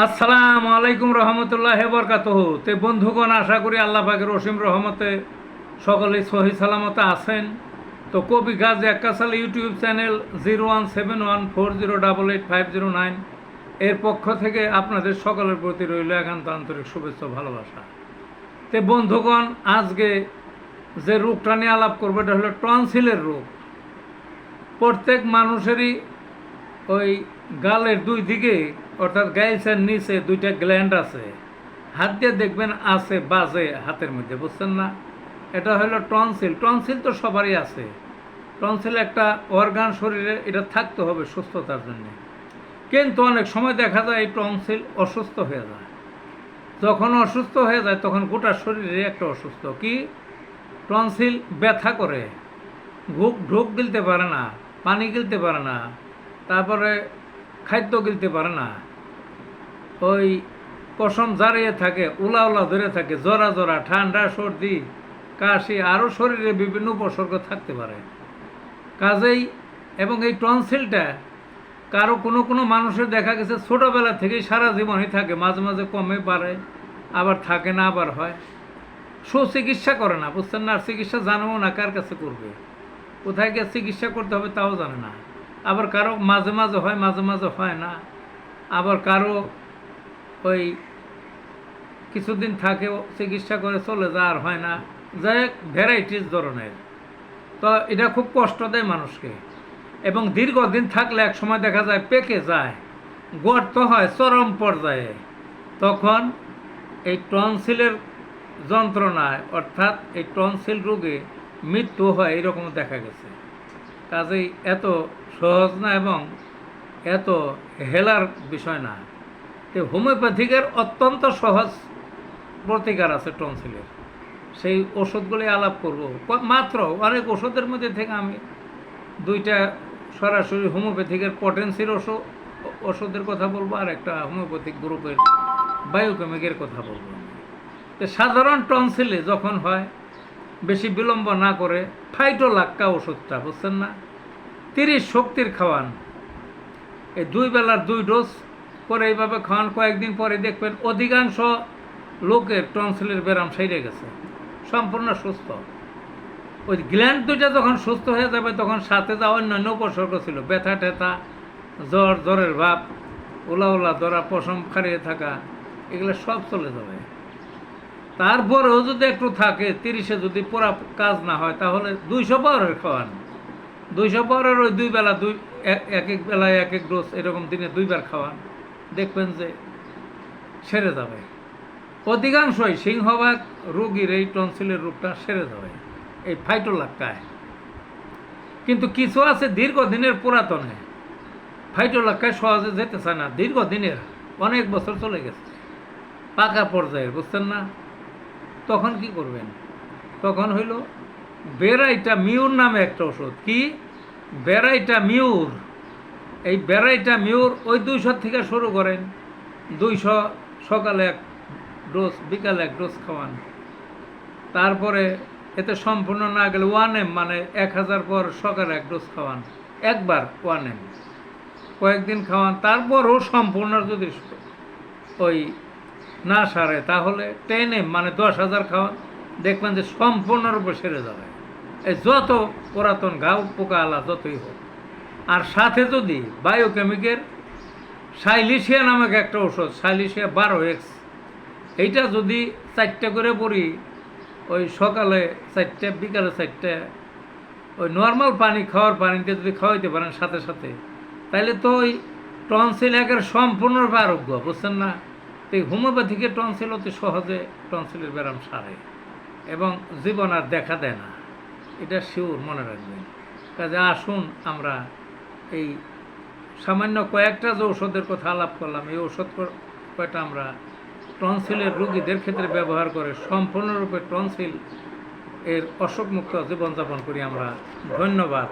আসসালামু আলাইকুম রহমতুল্লাহ বরকাত তে বন্ধুগণ, আশা করি আল্লাহ পাকের অসীম রহমতে সকলে সহি সালামতে আছেন। তো কবি Gazi Akkasal YouTube channel zero one seven one four zero double eight five zero nine এর পক্ষ থেকে আপনাদের সকলের প্রতি রইল একান্ত আন্তরিক শুভেচ্ছা ভালোবাসা। তে বন্ধুগণ, আজকে যে রোগটা নিয়ে আলাপ করব, এটা হলো টনসিলের রোগ। প্রত্যেক মানুষেরই ওই গালের দুই দিকে, অর্থাৎ গাইলসের নিচে দুইটা গ্ল্যান্ড আছে। হাত দিয়ে দেখবেন আছে, বাজে হাতের মধ্যে, বুঝছেন না? এটা হলো টনসিল টনসিল তো সবারই আছে। টনসিল একটা অর্গান শরীরে, এটা থাকতে হবে সুস্থতার জন্য। কিন্তু অনেক সময় দেখা যায় এই টনসিল অসুস্থ হয়ে যায়। যখন অসুস্থ হয়ে যায়, তখন গোটা শরীরে একটা অসুস্থ। কি? টনসিল ব্যথা করে। ঘুক ঢুক গিলতে পারে না, পানি গিলতে পারে না। তারপরে খাদ্য গিলতে পারে না। ওই পশম জারিয়ে থাকে, উলা উলা ধরে থাকে, জরা জরা, ঠান্ডা, সর্দি, কাশি আরও শরীরে বিভিন্ন উপসর্গ থাকতে পারে। কাজেই এবং এই টনসিলটা কারও কোনো কোনো মানুষের দেখা গেছে, ছোটোবেলা থেকেই সারা জীবনই থাকে, মাঝে মাঝে কমে পারে, আবার থাকে না, আবার হয়। সুচিকিৎসা করে না, বুঝছেন না? চিকিৎসা জানব না, কার কাছে করবে? কোথায় গিয়ে চিকিৎসা করতে হবে তাও জানে না। আবার কারও মাঝে মাঝে হয়, মাঝে মাঝে হয় না। আবার কারও ওই কিছুদিন থাকে চিকিৎসা করে চলে যায়, আর হয় না। যাই ভ্যারাইটিস ধরনের। তো এটা খুব কষ্ট দেয় মানুষকে। এবং দীর্ঘদিন থাকলে এক সময় দেখা যায় পেকে যায়। গর্ত হয় চরম পর্যায়ে। তখন এই টনসিলের যন্ত্রণায়, অর্থাৎ এই টনসিল রোগে মৃত্যু হয় এরকম দেখা গেছে। কাজেই এত সহজ না এবং এত হেলার বিষয় না। তো হোমিওপ্যাথিকের অত্যন্ত সহজ প্রতিকার আছে টনসিলের। সেই ওষুধগুলি আলাপ করব। মাত্র অনেক ওষুধের মধ্যে থেকে আমি দুইটা সরাসরি হোমিওপ্যাথিকের পটেন্সির ওষুধ ওষুধের কথা বলব আর একটা হোমিওপ্যাথিক গ্রুপের বায়োকেমিকের কথা বলব তো সাধারণ টনসিলে যখন হয়, বেশি বিলম্ব না করে ফাইটো ফাইটোলাক্কা ওষুধটা, বুঝছেন না? তিরিশ শক্তির খাওয়ান। এই দুই বেলার দুই ডোজ করে এইভাবে খাওয়ান। কয়েকদিন পরে দেখবেন অধিকাংশ লোকের টনসিলের ব্যারাম সেরে গেছে। সম্পূর্ণ সুস্থ। ওই গ্ল্যান্ড দুইটা যখন সুস্থ হয়ে যাবে, তখন সাথে যা অন্যান্য উপসর্গ ছিল, ব্যথা টেথা, জ্বর, জ্বরের ভাব ওলা ওলা ধরা, পশম খাড়িয়ে থাকা, এগুলো সব চলে যাবে। তারপরেও যদি একটু থাকে, তিরিশে যদি পুরা কাজ না হয়, তাহলে দুইশো পাওয়ারের খাওয়ান। দুইশো পাওয়ারের ওই দুই বেলা দুই এক- এক বেলায় এক এক ডোজ এরকম দিনে দুইবার খাওয়ান। দেখবেন যে সেরে যাবে। অধিকাংশই সিংহভাগ রোগীর এই টনসিলের রোগটা সেরে যাবে, এই ফাইটোলাক্কায়। কিন্তু কিছু আছে দীর্ঘদিনের পুরাতনে, ফাইটোলাক্কায় সহজে যেতে চায় না, দীর্ঘদিনের, অনেক বছর চলে গেছে। পাকা পর্যায়ে বুঝছেন না? তখন কি করবেন? তখন হইল বেরাইটা মিউর নামে একটা ওষুধ। কি? বেরাইটা মিউর এই বেরাইটা মিউর ওই দুইশো থেকে শুরু করেন। দুইশো সকালে এক ডোজ, বিকালে এক ডোজ খাওয়ান। তারপরে এতে সম্পূর্ণ না গেলে ওয়ান এম মানে এক হাজার পর সকালে এক ডোজ খাওয়ান। একবার ওয়ান এম। কয়েকদিন খাওয়ান, তারপরও সম্পূর্ণ যদি ওই না সারে, তাহলে টেন এম মানে দশ হাজার খাওয়ান। দেখবেন যে সম্পূর্ণরূপে সেরে যাবে। যত পুরাতন ঘাও পোকা আলা যতই হোক। আর সাথে যদি বায়োকেমিকের সাইলিশিয়া নামক একটা ওষুধ সাইলিশিয়া বারো এক্স এইটা যদি চারটে করে পড়ি, ওই সকালে চারটে, বিকালে চারটে, ওই নর্মাল পানি খাওয়ার পানিতে যদি খাওয়াইতে পারেন সাথে সাথে তাহলে তো ওই টনসিল একের সম্পূর্ণরূপে আরোগ্য, বুঝছেন না? তো এই হোমিওপ্যাথিকে টনসিল অতি সহজে টনসিলের ব্যায়াম সারে এবং জীবন আর দেখা দেয় না। এটা শিওর মনে রাখবেন। কাজে আসুন আমরা এই সামান্য কয়েকটা যে ওষুধের কথা আলাপ করলাম, এই ঔষধ কয়টা আমরা টনসিলের রোগীদের ক্ষেত্রে ব্যবহার করে সম্পূর্ণরূপে টনসিল এর অসুখমুক্ত জীবনযাপন করি আমরা। ধন্যবাদ।